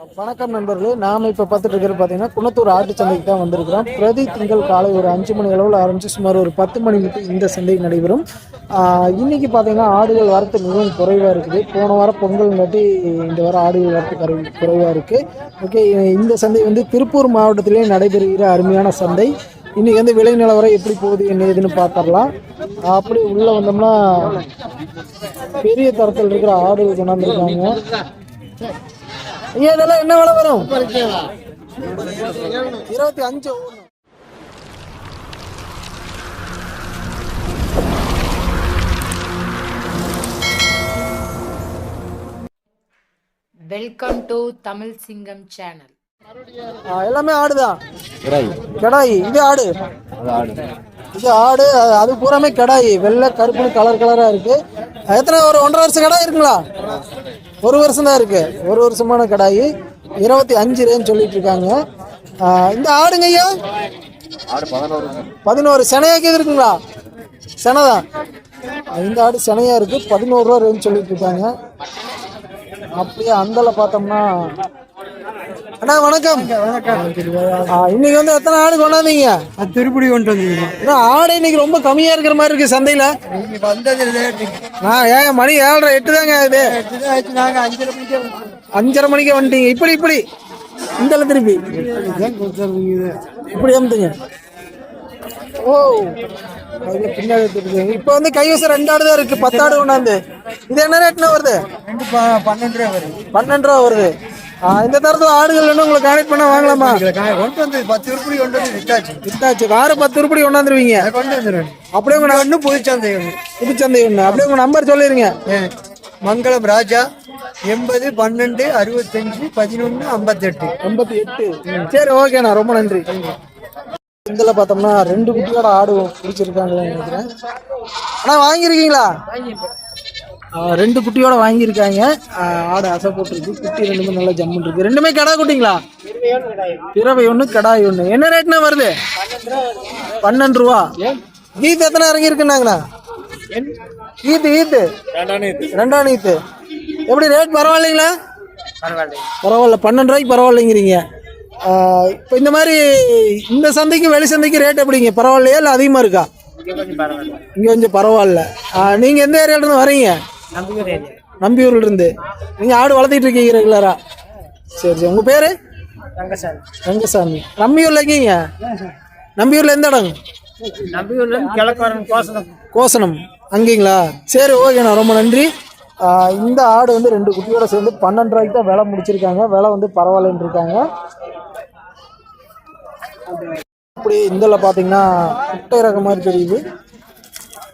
வணக்கம் நண்பர்களே நாம் இப்போ பார்த்துட்டு இருக்கிறது பார்த்தீங்கன்னா குணத்தூர் ஆட்டு சந்தைக்கு தான் வந்திருக்கிறோம். பிரதி திங்கள் காலை ஒரு அஞ்சு மணி அளவில் ஆரம்பித்து சுமார் ஒரு பத்து மணி மட்டும் இந்த சந்தை நடைபெறும். இன்றைக்கி இன்னைக்கு பார்த்தீங்கன்னா ஆடுகள் வரத்து மிகவும் குறைவாக இருக்குது. போன வாரம் பொங்கல் பொங்கல்ங்காட்டி இந்த வாரம் ஆடுகள் வரத்து குறை குறைவாக இருக்குது ஓகே இந்த சந்தை வந்து திருப்பூர் மாவட்டத்திலே நடைபெறுகிற அருமையான சந்தை. இன்னைக்கு வந்து விலை நிலவரம் எப்படி போகுது என்ன ஏதுன்னு பார்த்துடலாம். அப்படி உள்ளே வந்தோம்னா பெரிய தரத்தில் இருக்கிற ஆடுகள் கொண்டாந்துருக்காங்க. இதெல்லாம் என்ன விலை வரும்? இருபத்தி அஞ்சு. வெல்கம் டு தமிழ் சிங்கம் சேனல் எல்லாமே ஆடுதான் கெடாய். இது ஆடு. இது ஆடு அது- அது பூராமே கெடாய். வெள்ளை கருப்புன்னு கலர் கலரா இருக்கு. எத்தனை ஒரு ஒன்றரை வருஷம் கடாய் இருக்குங்களா? ஒரு வருஷம் தான் இருக்கு. ஒரு வருஷமான கடாய். இருபத்தி அஞ்சு ரேன்னு சொல்லிட்டு இருக்காங்க. இந்த ஆடுங்க ஐயா? பதினோரு. செனையாக்கி இருக்குங்களா? செனை தான் இந்த ஆடு செனையா இருக்கு. பதினோரு ரூபா ரேன்னு சொல்லிட்டு இருக்காங்க. அப்படியே அந்தல பார்த்தோம்னா அண்ணா வணக்கம். இன்னைக்கு வந்து எத்தனை ஆடு கொண்டாந்தீங்க? திருப்படி கொண்டு வந்தீங்க ஆடு இன்னைக்கு ரொம்ப கம்மியா இருக்கிற மாதிரி இருக்கு சந்தையில. ஆ ஏங்க மணி ஏழரை எட்டு தாங்க நாங்க அஞ்சரை மணிக்கே வந்துட்டீங்க. இப்படி இப்படி. இந்த திருப்பி. இப்படி அமுத்துங்க ஓ. பின்னாடி இப்போ வந்து கைவசம் ரெண்டு ஆடு தான் இருக்கு. பத்து ஆடு கொண்டாந்து. இது என்ன ரேட்னா வருது? பன்னெண்டு ரூபா வரும் பன்னெண்டு ரூபா வருது. இந்த தரத்து ஆடுகள் வேணும் உங்களுக்கு கான்டெக்ட் பண்ண வாங்கலாமா? கொண்டு வந்து பத்து திருப்படி கொண்டு வந்து வித்தாச்சு. வித்தாச்சு. ஆறு பத்து உருப்படி கொண்டாந்துருவீங்க கொண்டு வந்துடுறேன் அப்படியே உங்க ஒன்றும் புதுச்சந்தை ஒன்று புதுச்சந்தை ஒன்று அப்படியே உங்க நம்பர் சொல்லிருங்க. மங்களம் ராஜா எண்பது பன்னெண்டு அறுபத்தஞ்சு பதினொன்று ஐம்பத்தெட்டு. எண்பத்தி எட்டு சரி ஓகேண்ணா ரொம்ப நன்றி. இதில் பார்த்தோம்னா ரெண்டு குட்டியோட ஆடு பிடிச்சிருக்காங்கன்னு நினைக்கிறேன். அண்ணா வாங்கியிருக்கீங்களா? ரெண்டு குட்டியோட வாங்கியிருக்காங்க. ஆடு அசை போட்டிருக்கு. குட்டி ரெண்டுமே நல்லா ஜம்முன் இருக்கு ரெண்டுமே கடா குட்டிங்களா? பிறவை ஒன்று கடாய் ஒன்று என்ன ரேட்னா வருது? பன்னெண்டு ரூபா. கீத் எத்தனை இறங்கியிருக்குன்னாங்கண்ணா? ஈத்து ஈத்து ரெண்டாம் ஈத்து எப்படி ரேட் பரவாயில்லைங்களா? பரவாயில்ல. பன்னெண்டு ரூபாய்க்கு பரவாயில்லைங்கிறீங்க. இப்போ இந்த மாதிரி இந்த சந்தைக்கு வெளி சந்தைக்கு ரேட் எப்படிங்க? பரவாயில்லையா இல்லை அதிகமாக இருக்கா? இங்கே கொஞ்சம் பரவாயில்ல. நீங்கள் எந்த ஏரியாவிலேருந்து வரீங்க? நம்பியூர்ல இருந்து நீங்கள் ஆடு வளர்த்திட்டு இருக்கீங்க ரெகுலரா? சரி சரி. உங்கள் பேர்? ரங்கசாமி. நம்பியூரில் எங்கீங்க நம்பியூரில் எந்த இடம்? கோசனம். அங்கேங்களா? சரி ஓகேண்ணா ரொம்ப நன்றி. இந்த ஆடு வந்து ரெண்டு குட்டியோட சேர்ந்து பன்னெண்டு ரூபாய்க்கு தான் விலை முடிச்சிருக்காங்க. விலை வந்து பரவாயில்லன்னு இருக்காங்க. அப்படி இதில் பார்த்தீங்கன்னா குட்டை ரகம் மாதிரி தெரியுது.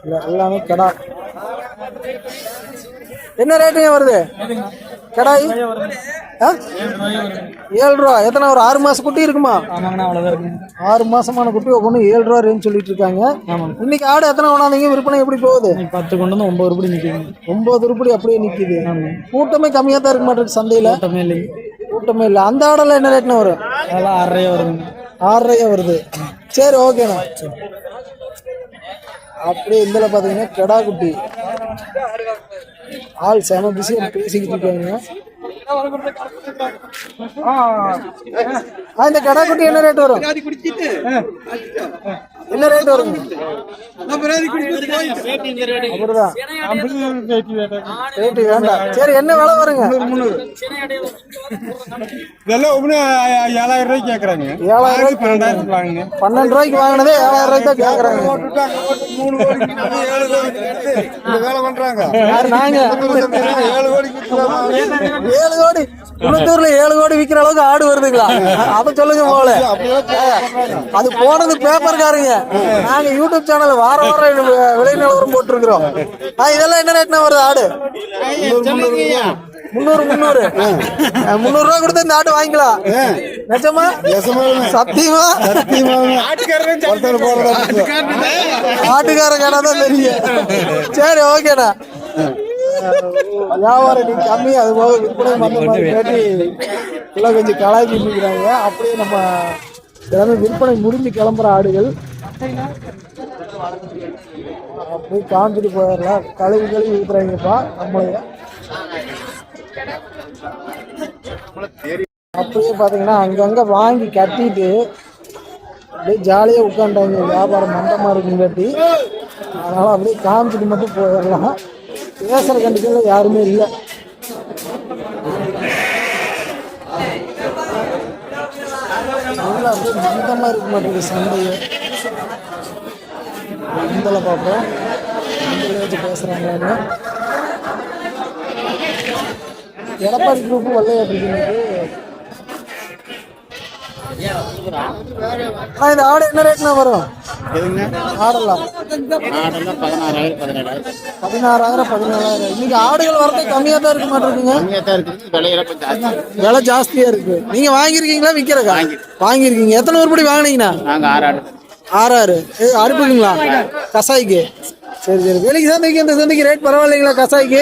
இல்ல, எல்லாமே கடா. என்ன ரேட்டுங்க வருது? கடாய்? ஏழு ரூபா எத்தனை ஒரு ஆறு மாசம் குட்டி இருக்குமா? ஆறு மாசமான குட்டி ஒவ்வொன்றும் ஏழு ரூபா ரேஞ்ச் சொல்லிட்டு இருக்காங்க இன்னைக்கு ஆடு எத்தனை கொண்டாந்தீங்க விற்பனை எப்படி போகுது? பத்து கொண்டு வந்து ஒன்பது ரூபாய் நிற்கிது ஒன்பது உருப்படி அப்படியே நிக்குது. கூட்டமே கம்மியா தான் இருக்க மாட்டேங்குது சந்தையில. கூட்டமே இல்லை. அந்த ஆடெல்லாம் என்ன ரேட்னு வரும்? அதெல்லாம் அரையா வருதுங்க. ஆறரையா வருது. சரி ஓகேண்ணா அப்படியே இதில் பார்த்தீங்கன்னா கெடா குட்டி. ஆள் செம பிஸியாக பேசிக்கிட்டு இருக்காங்க. ஆ இந்த கெடா குட்டி என்ன ரேட் வரும்? என்ன ரேட் வரும்? ரேட்டு வேண்டாம். சரி என்ன விலை வருங்க? இதெல்லாம் ஒன்று ஏழாயிரம் ரூபாய்க்கு கேட்குறாங்க ஏழாயிரம் ரூபாய்க்கு பன்னெண்டாயிரத்துக்கு வாங்குங்க. பன்னெண்டு ரூபாய்க்கு வாங்கினதே ஏழாயிரம் ரூபாய்க்கு தான் கேட்குறாங்க மூணு வேலை பண்றாங்க. நாங்க? ஏழு கோடி குளத்தூர்ல ஏழு கோடி விக்கிற அளவுக்கு ஆடு வருதுங்களா? அதை சொல்லுங்க போல அது போனது பேப்பர்காரங்க நாங்க யூடியூப் சேனல் வார வாரம் விலை நிலவரம் போட்டிருக்கிறோம். ஆ, இதெல்லாம் என்ன ரேட்னா வருது ஆடு? முந்நூறு முந்நூறு. முந்நூறு ரூபா கொடுத்து இந்த ஆடு வாங்கிக்கலாம். நிஜமா? சத்தியமா? ஒருத்தர் போடுறதா ஆட்டுக்கார கடை தான் தெரியும். சரி ஓகேண்ணா வியாபாரம் நீ கம்மி அது போக விற்பனை மந்த கேட்டி எல்லாம் கொஞ்சம் கலாய்ச்சி நிற்கிறாங்க அப்படியே நம்ம எல்லாமே விற்பனை முடிஞ்சு கிளம்புற ஆடுகள். அப்படியே காமிச்சிட்டு போயிடலாம். கழுவி கழுவி ஊத்துறாங்கப்பா நம்மளைய அப்படியே பார்த்தீங்கன்னா அங்கங்கே வாங்கி கட்டிட்டு அப்படியே ஜாலியாக உட்காந்துட்டாங்க வியாபாரம் மந்தமாக இருக்கும் கட்டி. அதனால் அப்படியே காமிச்சிட்டு மட்டும் போயிடலாம். பேசுகிற கண்டிஷனில் யாருமே இல்லை. நல்லா மந்தமாக இருக்க மாட்டேங்குது சந்தையை மந்தல பார்ப்போம் மந்தல வச்சு பேசுகிறாங்களான்னு எடப்பாடி குரூப் வல்லையா இந்த ஆடு என்ன ரேட்னா வரும்? ஆடெல்லாம் பதினாறாயிரம் பதினேழாயிரம். பதினாறாயிரம் பதினேழாயிரம். இன்னைக்கு ஆடுகள் வரது கம்மியாக தான் இருக்க மாட்டிருக்குங்க கம்மியாக தான் இருக்குது விலையெல்லாம் கொஞ்சம் ஜாஸ்தி. விலை ஜாஸ்தியா இருக்கு. நீங்க வாங்கியிருக்கீங்களா விற்கிறக்கா வாங்கியிருக்கீங்க. எத்தனை வாங்கினீங்கண்ணா? நாங்கள் ஆறு ஆடு. ஆறு ஆறு ஏ, அனுப்புவீங்களா கசாய்க்கு. சரி சரி. வெளிக்கு சந்தைக்கு இந்த சந்தைக்கு ரேட் பரவாயில்லைங்களா கசாய்க்கு?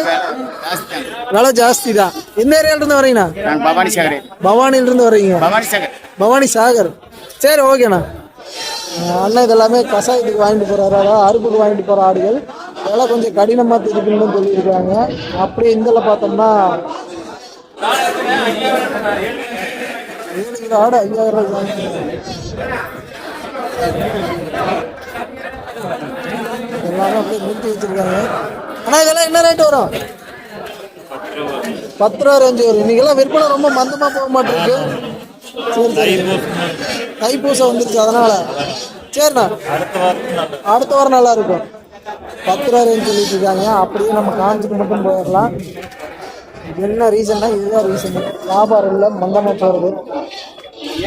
விலை ஜாஸ்தி தான். எந்த ஏரியால இருந்து வரீங்கண்ணா? நான் பவானி சாகரே பவானில இருந்து வரீங்க. பவானி சாகர். பவானி சாகர். சரி ஓகேண்ணா. அண்ணன் இதெல்லாமே கசாயத்துக்கு வாங்கிட்டு போகிறாரு அதாவது அறுப்புக்கு வாங்கிட்டு போகிற ஆடுகள். அதெல்லாம் கொஞ்சம் கடினமாக இருக்குன்னு சொல்லியிருக்காங்க. அப்படியே இதில் பார்த்தோம்னா ஏழு ஆடு ஐயாயிரம் ரூபாய் வாங்கிட்டு எல்லாமே அப்படியே நிறுத்தி வச்சிருக்காங்க. ஆனால் இதெல்லாம் என்ன ரேட் வரும்? பத்து ரூபா ரேஞ்சு வரும். இன்னைக்கெல்லாம் விற்பனை ரொம்ப மந்தமாக போக மாட்டேங்குது. சரி சரி தைப்பூசம் வந்துருச்சு அதனால. சரிண்ணா. அடுத்த வாரம் நல்லா இருக்கும் பத்து ரூபா ரேஞ்ச் சொல்லிட்டு இருக்காங்க. அப்படியே நம்ம காஞ்சிக்கு மட்டும் போயிடலாம். என்ன ரீசன்னா இதுதான் ரீசன் வியாபாரம் இல்லை மந்தமாக போகிறது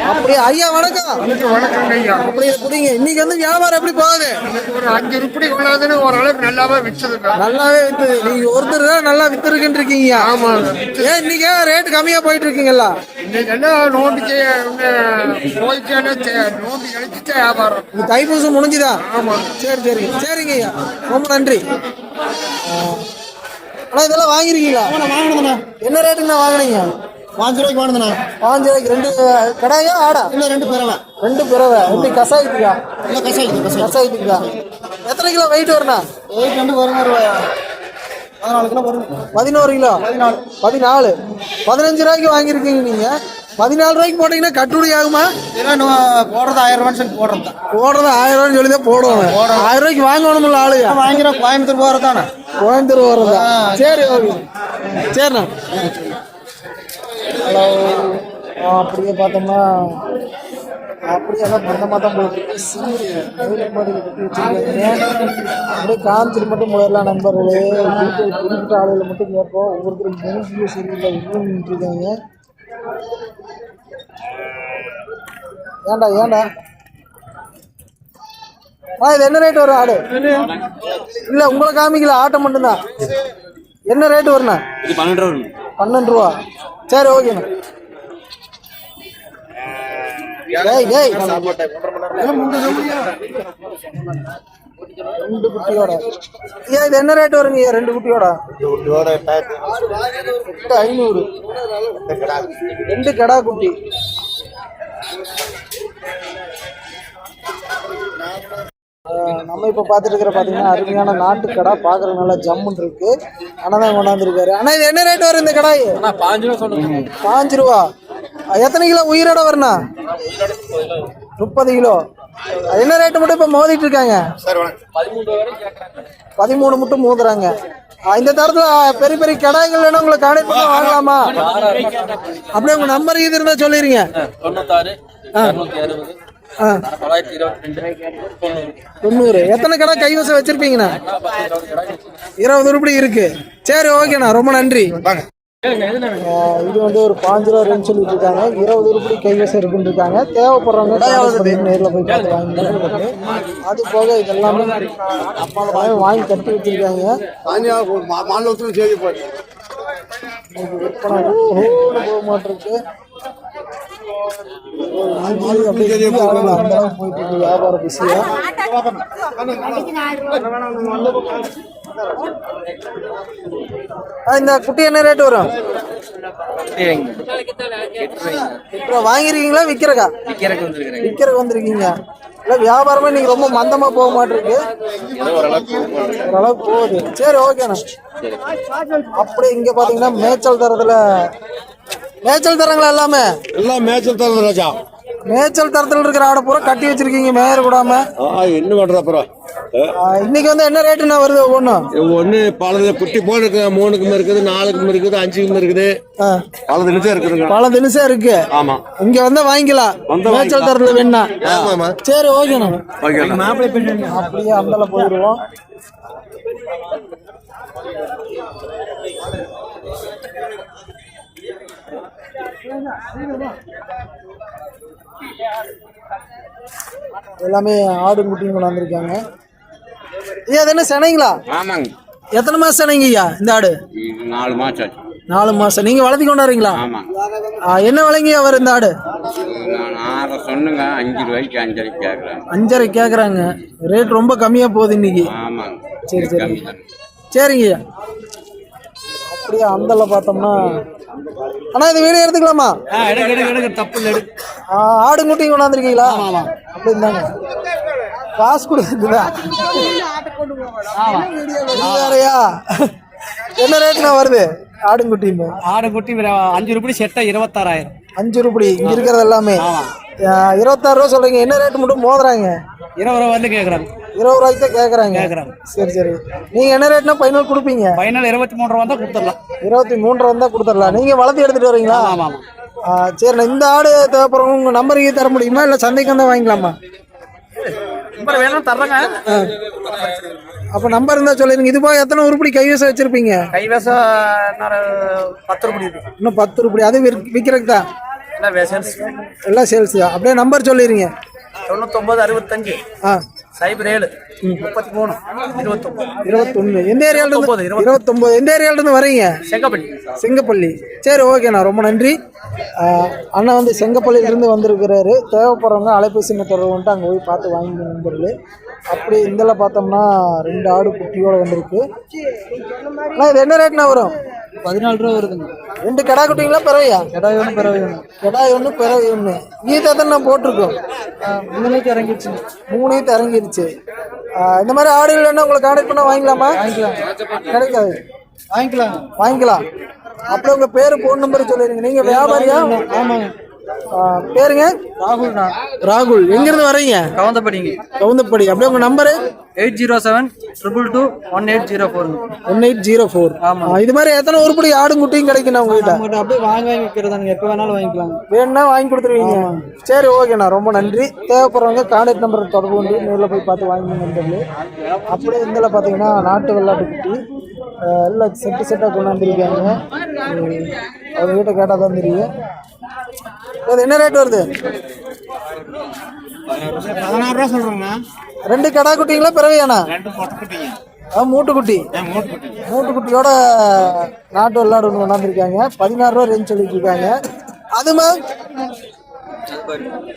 அப்படியே ஐயா வணக்கம். வணக்கம் ஐயா. அப்படியே குடிங்க இன்னைக்கு வந்து வியாபாரம் எப்படி போகுது? ஒரு அஞ்சு ரூபாய் உள்ளதுன்னு ஓரளவுக்கு நல்லாவே விற்றுதுங்க நல்லாவே வித்துது. நீங்க ஒருத்தர் தான் நல்லா வித்துருக்குன்னு இருக்கீங்க. ஆமா. ஏன் இன்னைக்கு ரேட் கம்மியா போயிட்டு இருக்கீங்களா இன்னைக்கு எல்லாம் நோம்பிக்கு போயிட்டேன்னு நோம்பி கழிச்சுட்டு வியாபாரம். இந்த தைப்பூசம் முடிஞ்சுதா? ஆமா. சரி சரி. சரிங்க ஐயா. ரொம்ப நன்றி. அண்ணா இதெல்லாம் வாங்கிருக்கீங்களா? என்ன ரேட்டுங்கண்ணா வாங்குனீங்க? பாஞ்சு ரூபாய்க்கு வாங்கினதுண்ணா. பாஞ்சு ரூபாய்க்கு ரெண்டு கடாயா ஆடா? இல்லை ரெண்டு பேரவன் ரெண்டு பிறவை. எப்படி கசாயத்துக்கா? இல்லை கசாயிக்கு கசாய் கசாயத்துக்கா? எத்தனை கிலோ வெயிட் வருண்ணா? வெயிட் ரெண்டு வரும் ஒரு பதினாலு கிலோ வரும் பதினோரு கிலோ? பதினாலு. பதினஞ்சு ரூபாய்க்கு வாங்கியிருக்கீங்க நீங்க. பதினாலு ரூபாய்க்கு போட்டீங்கன்னா கட்டுப்படி ஆகுமா? ஏன்னா போடுறது ஆயிரம் ரூபான்னு சொல்லி போடுறது போடுறது ஆயிரம் சொல்லி தான் போடுவாங்க ஆயிரம் ரூபாய்க்கு வாங்கணும்ல ஆளுங்க வாங்கிறோம் கோயம்புத்தூர் போகிறது தானே கோயம்புத்தூர் வர்றதா சரி ஓகே. சரிண்ணா. ஹலோ அப்படியே பார்த்தோம்னா அப்படியே தான் மந்தமாக தான் போயிட்டு சீரு மயிலம்பாடியில் கட்டி வச்சிருக்காங்க. அப்படியே காமிச்சிட்டு மட்டும் போயிடலாம் நண்பர்களே. குறிப்பிட்ட ஆளுகளை மட்டும் கேட்போம். ஒவ்வொருத்தரும் சரியில்லை இன்னும் நின்றுருக்காங்க ஏன்டா ஏன்டா? ஆ இது என்ன ரேட் வரும் ஆடு? இல்ல உங்களை காமிக்கல ஆட்டோ மட்டும்தான். என்ன ரேட் வருண்ணா பன்னெண்டு ரூபா பன்னெண்டு ரூபா. சரி ஓகேண்ணா டேய் டேய். ரெண்டு குட்டியோட. ஏன் இது என்ன ரேட் வருங்க ரெண்டு குட்டியோட? ஐநூறு. ரெண்டு கடா குட்டி. நம்ம இப்போ பார்த்துட்டு இருக்கிற பார்த்தீங்கன்னா அருமையான நாட்டு கடை. பார்க்குற நல்லா ஜம்முன்னு இருக்கு. அண்ணன் கொண்டாந்துருக்காரு அண்ணா இது என்ன ரேட் வரும் இந்த கடாய்? பாஞ்சு ரூபா அஹ் எத்தனை கிலோ? உயிரோட வரணும் முப்பது கிலோ. என்ன ரேட்டு மட்டும் இப்போ மோதிட்டு இருக்காங்க? பதிமூணு மட்டும் மோதுறாங்க. இந்த தரத்துல பெரிய பெரிய கடாய்கள் வேணும் உங்களை கான்டாக்ட் பண்ணி வாங்கலாமா? அப்படியே உங்க நம்பர் இது இருந்தா சொல்லிடுங்க தொண்ணூத்தாறு தொண்ணூறு. எத்தனை கடை கைவசம் வச்சிருப்பீங்கண்ணா? இருபது உருப்படி இருக்கு. சரி ஓகேண்ணா. ரொம்ப நன்றி. இது வந்து ஒரு பாஞ்சு ரூபா ரேஞ்ச் சொல்லிட்டு இருக்காங்க இருபது உருப்படி கைவசம் இருக்குன்னு இருக்காங்க தேவைப்படுறவங்க நேர்ல போய் பார்த்து வாங்கி அது போக இதெல்லாமே எல்லாமே வாங்கி கட்டி வச்சிருக்காங்க. மாநிலத்திலும் செய்தி போய் விற்பனை போக மாட்டிருக்கு. பிஸியா இந்த குட்டி என்ன ரேட் வரும்? வாங்கிருக்கீங்களா வந்துருக்கிறேன். விற்கிறக்கு வந்திருக்கீங்க. இல்லை வியாபாரமே இன்னைக்கு ரொம்ப மந்தமா போக மாட்டிருக்கு. ஓரளவுக்கு போகுது. சரி ஓகேண்ணா. அப்படியே இங்க பாத்தீங்கன்னா மேய்ச்சல் தரத்துல மேய்ச்சல் தரங்களா எல்லாமே? எல்லாம் மேய்ச்சல் தரது ராஜா. மேய்ச்சல் தரத்துல இருக்கிற ஆடை பூரா கட்டி வச்சிருக்கீங்க மேயர் கூடாம ஆ என்ன பண்ற அப்புறம் இன்னைக்கு வந்து என்ன ரேட்டுண்ணா வருது ஒவ்வொன்றும் ஒன்னு பலது குட்டி போல இருக்கு மூணுக்கும் இருக்குது நாலுக்கும் இருக்குது அஞ்சுக்கும் இருக்குது. பல தினத்தே இருக்குதுங்க. பல தினசா இருக்கு. ஆமா. இங்க வந்து வாங்கிக்கலாம். மேய்ச்சல் தரத்துல வேணா ஆமாமா சரி ஓகேண்ணா ஓகே அப்படியே அந்தால போயிடுவோம். எல்லாமே ஆடு குட்டியும் கொண்டாந்துருக்காங்க ஐயா அது என்ன சென்னைங்களா ஆமாங்க. எத்தனை மாசம் சென்னைங்க ஐயா இந்த ஆடு? நாலு மாசம் ஆச்சு. நாலு மாசம். நீங்க வளர்த்தி கொண்டாடுறீங்களா? என்ன விலைங்க அவர் இந்த ஆடு? ஆறு சொன்னுங்க அஞ்சு ரூபாய்க்கு அஞ்சரைக்கு கேட்குறேன் அஞ்சரை கேக்குறாங்க. ரேட் ரொம்ப கம்மியா போகுது இன்னைக்கு. ஆமாங்க. சரி, சரி. சரிங்க ஐயா. அப்படியே அந்தல பார்த்தோம்னா அண்ணா இது வீடியோ எடுத்துக்கலாமா? ஆ, ஆடு குட்டி கொண்டாந்துருக்கீங்களா அப்படி இருந்தாங்க. காசு கொடுக்குதா வேறையா? என்ன ரேட்னா வருது? ஆடுங்குட்டியுமே ஆடு குட்டி அஞ்சு ரூபாய் செட்டா இருபத்தாறாயிரம். அஞ்சு ரூபாய். இங்க இருக்கிறது எல்லாமே. இருபத்தாறு ரூபா சொல்றீங்க. என்ன ரேட் மட்டும் மோதுறாங்க? இருபது ரூபா வந்து கேட்குறாங்க இருபது ரூபாய்க்கு தான் கேக்குறாங்க. கேக்குறாங்க. சரி சரி. நீங்க என்ன ரேட்னா ஃபைனல் கொடுப்பீங்க? ஃபைனல் இருபத்தி மூணு ரூபா தான் கொடுத்துடலாம். இருபத்தி மூன்று வந்தா கொடுத்துடலாம். நீங்க வளர்த்து எடுத்துட்டு வரீங்களா? ஆமா ஆமா ஆ, சரிண்ணா இந்த ஆடு தேவைப்படுறவங்க உங்க நம்பருக்கு தர முடியுமா? இல்ல சந்தைக்கு வந்தா வாங்கிக்கலாமா? நம்பர் வேணும் தர்றேங்க. ஆ. அப்ப நம்பர் இருந்தா சொல்லிருங்க இது போக எத்தனை உருப்படி கைவசம் வச்சிருப்பீங்க? கைவசம் பத்து இருக்கு. இன்னும் பத்து உருப்படி. அது விற்கிறதுக்கு தான்? எல்லாம் சேல்ஸ் தான். அப்படியே நம்பர் சொல்லிடுங்க தொண்ணூத்தொம்பது அறுபத்தஞ்சு. ஆ. சைபர் ஏழு. முப்பத்தி மூணு. இருபத்தொம்பது இருபத்தொன்னு. எந்த ஏரியால இருந்து. இருபத்தொன்பது எந்த ஏரியால இருந்து வரீங்க செங்கப்பள்ளி. செங்கப்பள்ளி. சரி ஓகேண்ணா ரொம்ப நன்றி. அண்ணா வந்து செங்கப்பள்ளியிலிருந்து வந்திருக்கிறாரு. தேவைப்படுறவங்க அலைபேசி தொடர்பு வந்துட்டு அங்கே போய் பார்த்து வாங்கி நண்பர்களே அப்படி இதில் பார்த்தோம்னா ரெண்டு ஆடு குட்டியோட வந்திருக்கு. அண்ணா இது என்ன ரேட்னா வரும்? பதினாலு ரூபா வருதுங்க. ரெண்டு கடா குட்டிங்களா பிறவையா கிடாய் ஒன்று பிறவை ஒன்று கெடாய் ஒன்று பிறவை ஒன்று ஈத்து எத்தனை போட்டிருக்கோம்? மூணுக்கு இறங்கிடுச்சு. மூணு ஈத்து இறங்கிருச்சு ஆ, இந்த மாதிரி ஆடுகள் வேணா உங்களை கான்டாக்ட் பண்ணால் வாங்கிக்கலாமா? கிடைக்காது. வாங்கிக்கலாம். வாங்கிக்கலாம். அப்படியே உங்க பேரு போன் நம்பர் சொல்லிருங்க நீங்க வியாபாரியா? ஆமாங்க. பேருங்க? ராகுல் ராகுல். எங்க இருந்து வர்றீங்க? கவுந்தப்படிங்க. கவுந்தப்படி. அப்படியே உங்க number eight zero seven triple two one eight zero ஃபோருங்க one eight zero four. இது மாதிரி எத்தனை உருப்படி ஆடும் குட்டியும் கிடைக்கும் உங்ககிட்ட? உங்கள்கிட்ட அப்படியே வாங்கி வாங்கி விற்கிறதானுங்க எப்போ வேணாலும் வாங்கிக்கலாம் வேணும்னா வாங்கி கொடுத்துருவீங்க. சரி ஓகேண்ணா. ரொம்ப நன்றி. தேவைப்படுறவங்க கான்டாக்ட் நம்பர் தொடர்பு கொண்டு நேரில் போய் பார்த்து வாங்கி நண்பர்களே. அப்படியே இதில் பார்த்தீங்கன்னா நாட்டு வெள்ளாட்டு குட்டி. எல்லாம் செட்டு செட்டாக கொண்டாந்துருக்காங்க. அவங்க கிட்ட கேட்டால் தான் தெரியும். இது என்ன ரேட் வருது? பதினாறு ரூபா சொல்றேங்க ரெண்டு கடா குட்டிங்களா பிறவையாண்ணா? ஆ மூட்டுக்குட்டி மூட்டுக்குட்டியோட நாட்டு வெள்ளாடு ஒன்று கொண்டாந்துருக்காங்க. பதினாறு ரூபா ரேஞ்ச் சொல்லிட்டு இருக்காங்க அது மேம்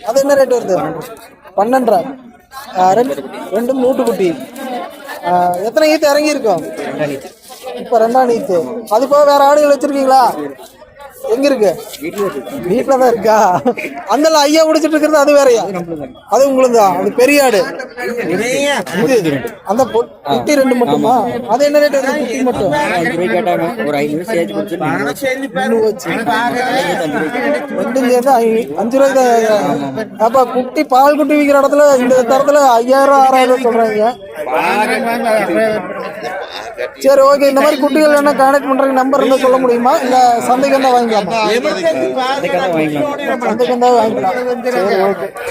அது என்ன ரேட் வருது? பன்னெண்டரை. ஆ, ரெண்டு ரெண்டு மூட்டுக்குட்டி எத்தனை ஈத்து இறங்கி இருக்கும் இப்போ ரெண்டாம் ஈத்து. அது போக வேற ஆடுகள் வச்சிருக்கீங்களா? எங்க இருக்கு? வீட்டில் தான் இருக்கா? அந்த ஐயா குடிச்சிட்டு இருக்கிறது அது வேறயா? அது உங்களுக்கு அது பெரிய ஆடு. இது அந்த குட்டி ரெண்டு மட்டுமா? அது என்ன ரேட் வருது? குட்டி மட்டும். ஒரு ஐநூறு. ரெண்டும் சேர்ந்து அஞ்சு ரூபாய்க்கு தான் அப்ப குட்டி பால் குட்டி விற்கிற இடத்துல இந்த தரத்துல ஐயாயிரம் ஆறாயிரம் சொல்றாங்க. சரி ஓகே இந்த மாதிரி குட்டிகள் என்ன கான்டாக்ட் பண்றதுக்கு நம்பர் இருந்தா சொல்ல முடியுமா? இல்ல சந்தைக்கு வாங்கிக்கலாமா. சந்தைக்கு வந்தா வாங்கிக்கலாம்.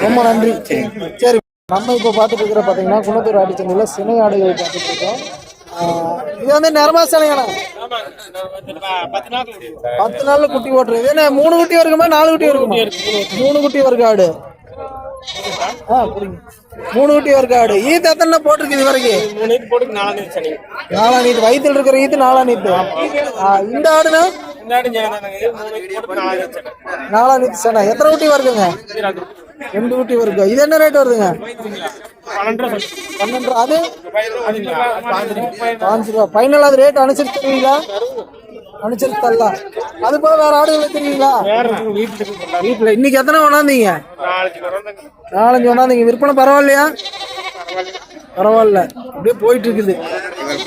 ரொம்ப நன்றி. சரி நம்ம இப்போ பார்த்துட்டு இருக்கிற பார்த்தீங்கன்னா குணத்தூர் ஆடிச்சந்தையில் சினை ஆடுகள் பார்த்துட்டு இருக்கோம். இது வந்து நிறமா சிலைங்கண்ணா பத்து நாள்ல குட்டி போட்டுருது என்ன மூணு குட்டி வருக்குமா நாலு குட்டி வருக்குமா மூணு குட்டி வருக்கு ஆடு. ஆ புரியுங்க மூணு குட்டி வருக்கு ஆடு ஈத்து எத்தனை போட்டிருக்கு இது வரைக்கும்? நாலா நீத்து வயித்துல இருக்கிற ஈத்து நாலா நீத்து இந்த ஆடுனா? நாலா நீத்து சேனா. எத்தனை குட்டி வருதுங்க? ரெண்டு குட்டி வருது. இது என்ன ரேட் வருதுங்க? பன்னெண்டு. அது பாஞ்சு ரூபா. ஃபைனல் அது ரேட் அனுசரிச்சு தரலாம் அது போக வேற ஆடுகள் வச்சிருக்கீங்களா வீட்டுல இன்னைக்கு எத்தனை கொண்டாந்தீங்க? நாலஞ்சு கொண்டாந்தீங்க. விற்பனை பரவாயில்லையா? பரவாயில்ல. அப்படியே போயிட்டு இருக்குது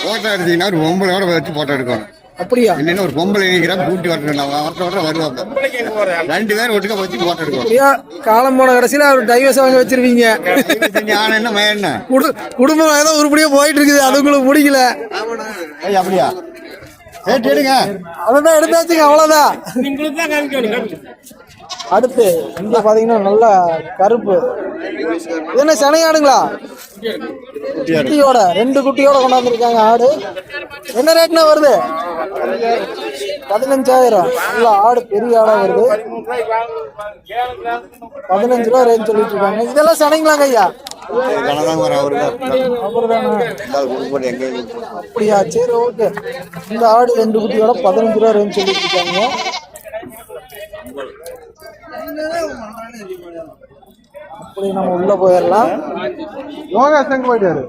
போட்டோ எடுத்தீங்கன்னா ஒரு ஹவர் வச்சு போட்டோ எடுக்கணும். அப்படியா? இல்லைன்னா ஒரு பொம்பளை நினைக்கிறேன் கூட்டி வரணும் வரட்ட வரட்ட வருவாங்க. ரெண்டு பேரும் ஒட்டுக்க வச்சு போட்டோ எடுக்கணும். அப்படியா? காலம் போன கடைசியில அவர் டைவர்ஸ் வாங்க வச்சிருவீங்க. ஆன என்ன என்ன? குடு- குடும்பம் ஏதோ உருப்படியா போயிட்டு இருக்குது அது உங்களுக்கு பிடிக்கல அப்படியா? ரேட் எடுங்க அதான் எடுத்தாச்சுங்க அவ்வளவுதான். அடுத்து இங்க பாத்தீங்கன்னா நல்ல கருப்பு. என்ன என்ன சனையாடுங்களா குட்டியோட ரெண்டு குட்டியோட கொண்டாந்துருக்காங்க ஆடு. என்ன ரேட்னா வருது? பதினஞ்சாயிரம். நல்ல ஆடு பெரிய ஆடா வருது. பதினஞ்சு ரூபா ரேஞ்ச் சொல்லிட்டு இருக்காங்க. இதெல்லாம் சனைங்களாங்க ஐயா? அப்படியா சரி ஓகே இந்த ஆடு ரெண்டு குட்டியோட பதினஞ்சு ரூபா ரேஞ்ச் சொல்லிட்டு இருக்காங்க. அப்படி நம்ம உள்ள போயிடலாம். யோகா சங்க போயிட்டாரு?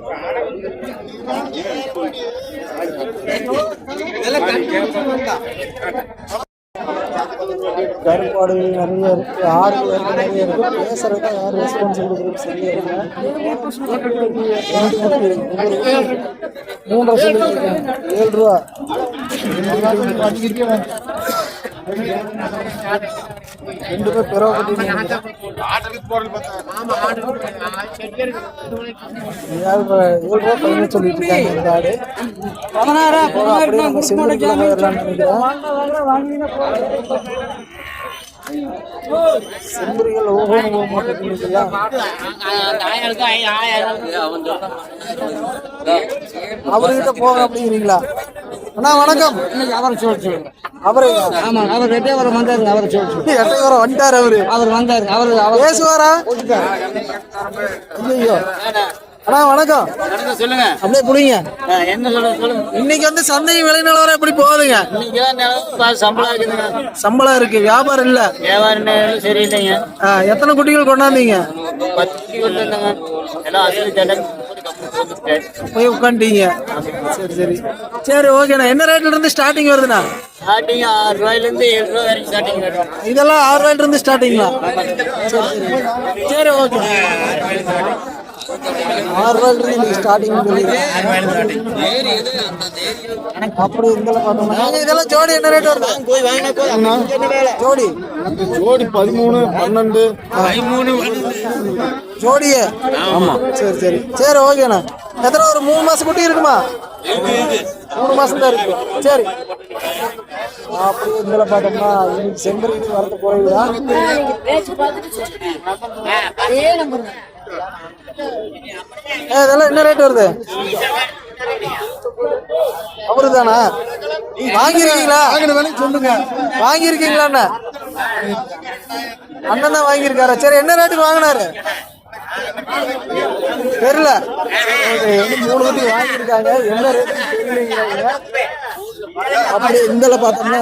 கருப்பாடுகள் நிறைய இருக்கு இருக்கு, நிறைய இருக்கு. பேசுறதுக்கு யார் சரியா இல்லை. மூன்றரை ஏழு ரூபா. ரெண்டு பேர் ரூபா பதினஞ்சு சொல்லிட்டு இருக்காங்க இந்த ஆடு. அப்படியே நம்ம நினைக்கிறேன் செம்பரிகள் ஒவ்வொரு போக மாட்டேங்குதுங்களா அவர்கிட்ட போக அப்படிங்கிறீங்களா? அண்ணா வணக்கம். அவர். சொல்லு அவரு ஆமா அவர் ரெட்டையவரம் வந்தாரு அவர் சொல்லு எட்டையோரம் வந்துட்டாரு அவரு. அவர் வந்தாரு. அவர் அவர் பேசுவாரா? ஐயோ அண்ணா வணக்கம். சொல்லுங்க. அப்படியே புடிங்க. என்ன சொல்லுங்க சொல்லுங்க. இன்னைக்கு வந்து சந்தை விலை நிலவரம் எப்படி போகுதுங்க? சம்பளம் இருக்குதுங்க. சம்பளம் இருக்கு. வியாபாரம் இல்ல. வியாபாரம் சரியில்லைங்க. எத்தனை குட்டிகள் கொண்டாந்தீங்க? பத்து எல்லாம் போய் உட்காந்துட்டீங்க சரி சரி. சரி ஓகேண்ணா என்ன ரேட்ல இருந்து ஸ்டார்டிங் வருதுண்ணா? ஸ்டார்டிங் ஆறு ரூபாயிலேருந்து ஏழு ரூபா வரைக்கும் ஸ்டார்டிங் வரும் இதெல்லாம் ஆறு ரூபாயில இருந்து ஸ்டார்டிங்களா சரி ஓகே ஆறு ரூபாயில இருந்து இன்னைக்கு ஸ்டார்டிங் அப்படி இருந்தாலும் பார்த்தோம்னா இதெல்லாம் ஜோடி என்ன ரேட் வருது? ஜோடி. ஜோடி பதிமூணு பன்னெண்டு. ஜோடியே. ஆமா. சரி சரி. சரி ஓகேண்ணா எத்தனை ஒரு மூணு மாசம் குட்டி இருக்குமா? மூணு மாசம் தான் இருக்கு. சரி. அப்படி இதில் பார்த்தோம்னா இன்னைக்கு செம்பரி வரது போயிடலாம் ஏ இதெல்லாம் என்ன ரேட் வருது? அவரு தானா வாங்கிருக்கீங்களா சொல்லுங்க. வாங்கியிருக்கீங்களா அண்ணன் தான் வாங்கியிருக்காரா? சரி என்ன ரேட்டுக்கு வாங்கினாரு? தெரியல. மூணு குட்டி வாங்கியிருக்காங்க. என்ன ரேட்டு தெரியலங்கிறாங்க அப்படி இந்தல பார்த்தோம்னா